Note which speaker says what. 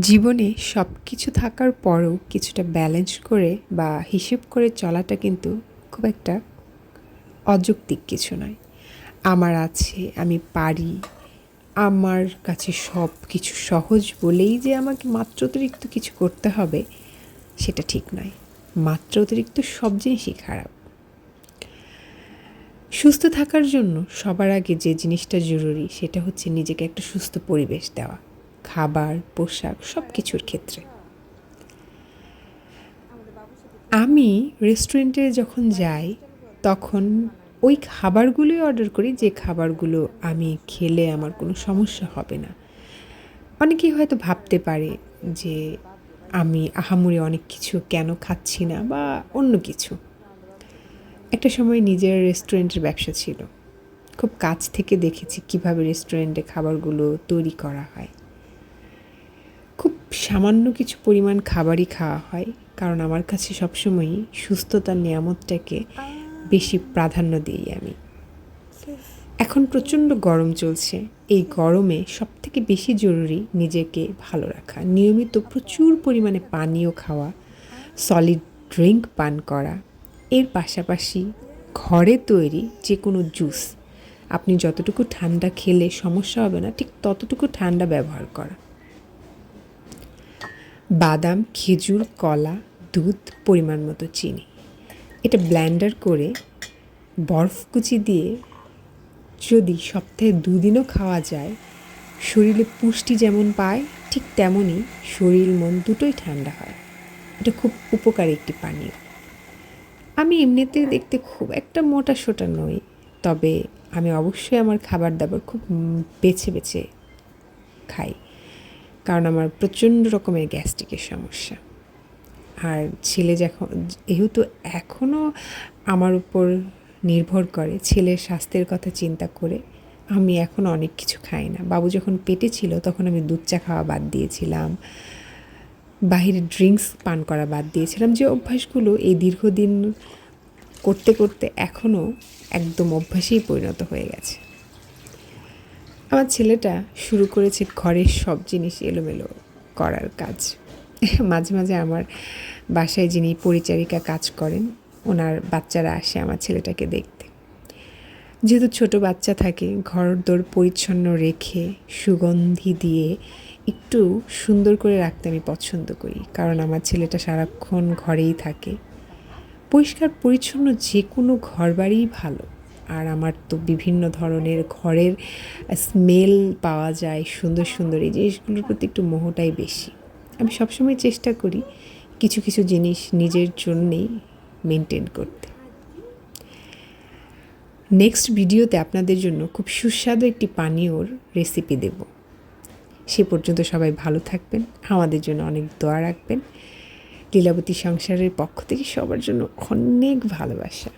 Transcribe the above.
Speaker 1: জীবনে সব কিছু থাকার পরও কিছুটা ব্যালেন্স করে বা হিসেব করে চলাটা কিন্তু খুব একটা অযৌক্তিক কিছু নয়। আমার আছে, আমি পারি, আমার কাছে সব কিছু সহজ বলেই যে আমাকে মাত্র অতিরিক্ত কিছু করতে হবে, সেটা ঠিক নয়। মাত্র অতিরিক্ত সব জিনিসই খারাপ। সুস্থ থাকার জন্য সবার আগে যে জিনিসটা জরুরি, সেটা হচ্ছে নিজেকে একটা সুস্থ পরিবেশ দেওয়া। খাবার, পোশাক সব কিছুর ক্ষেত্রে। আমি রেস্টুরেন্টে যখন যাই, তখন ওই খাবারগুলোই অর্ডার করি, যে খাবারগুলো আমি খেলে আমার কোনো সমস্যা হবে না। অনেকেই হয়তো ভাবতে পারে যে আমি আহামরি অনেক কিছু কেন খাচ্ছি না বা অন্য কিছু। একটা সময় নিজের রেস্টুরেন্টের ব্যবসা ছিল। খুব কাছ থেকে দেখেছি কীভাবে রেস্টুরেন্টে খাবারগুলো তৈরি করা হয়। সামান্য কিছু পরিমাণ খাবারই খাওয়া হয়, কারণ আমার কাছে সবসময়ই সুস্থতার নিয়ামতটাকে বেশি প্রাধান্য দিই আমি। এখন প্রচণ্ড গরম চলছে। এই গরমে সবথেকে বেশি জরুরি নিজেকে ভালো রাখা। নিয়মিত প্রচুর পরিমাণে পানীয় খাওয়া সলিড ড্রিঙ্ক পান করা। এর পাশাপাশি ঘরে তৈরি যে কোনো জুস আপনি যতটুকু ঠান্ডা খেলে সমস্যা হবে না, ঠিক ততটুকু ঠান্ডা ব্যবহার করা। বাদাম, খেজুর, কলা, দুধ, পরিমাণ মতো চিনি। এটা ব্ল্যান্ডার করে বরফ কুচি দিয়ে যদি সপ্তাহে দুদিনও খাওয়া যায়, শরীরে পুষ্টি যেমন পায়, ঠিক তেমনই শরীর মন দুটোই ঠান্ডা হয়। এটা খুব উপকারী একটি পানীয়। আমি এমনিতে দেখতে খুব একটা মোটা সোটা নই, তবে আমি অবশ্যই আমার খাবার দাবার খুব বেছে বেছে খাই। কারণ আমার প্রচণ্ড রকমের গ্যাস্ট্রিকের সমস্যা। আর ছেলে যখন, যেহেতু এখনও আমার উপর নির্ভর করে ছেলের স্বাস্থ্যের কথা চিন্তা করে, আমি এখন অনেক কিছু খাই না। বাবু যখন পেটে ছিল তখন আমি দুধ চা খাওয়া বাদ দিয়েছিলাম। বাহিরে ড্রিঙ্কস পান করা বাদ দিয়েছিলাম। যে অভ্যাসগুলো এই দীর্ঘদিন করতে করতে এখনও একদম অভ্যাসেই পরিণত হয়ে গেছে। আমার ছেলেটা শুরু করেছে ঘরের সব জিনিস এলোমেলো করার কাজ। মাঝে মাঝে আমার বাসায় যিনি পরিচারিকা কাজ করেন, ওনার বাচ্চারা আসে আমার ছেলেটাকে দেখতে। যেহেতু ছোট বাচ্চা থাকে ঘর দোর পরিচ্ছন্ন রেখে সুগন্ধি দিয়ে একটু সুন্দর করে রাখতে আমি পছন্দ করি, কারণ আমার ছেলেটা সারাক্ষণ ঘরেই থাকে। পরিষ্কার পরিচ্ছন্ন যে কোনো ঘর বাড়িই ভালো। আর আমার তো বিভিন্ন ধরনের ঘরের স্মেল পাওয়া যায়, সুন্দর সুন্দর। এই জিনিসগুলোর প্রতি একটু মোহটাই বেশি। আমি সবসময় চেষ্টা করি কিছু কিছু জিনিস নিজের জন্যেই মেনটেন করতে। নেক্সট ভিডিওতে আপনাদের জন্য খুব সুস্বাদু একটি পানীয়র রেসিপি দেব। সে পর্যন্ত সবাই ভালো থাকবেন, আমাদের জন্য অনেক দোয়া রাখবেন। লীলাবতী সংসারের পক্ষ থেকে সবার জন্য অনেক ভালোবাসা।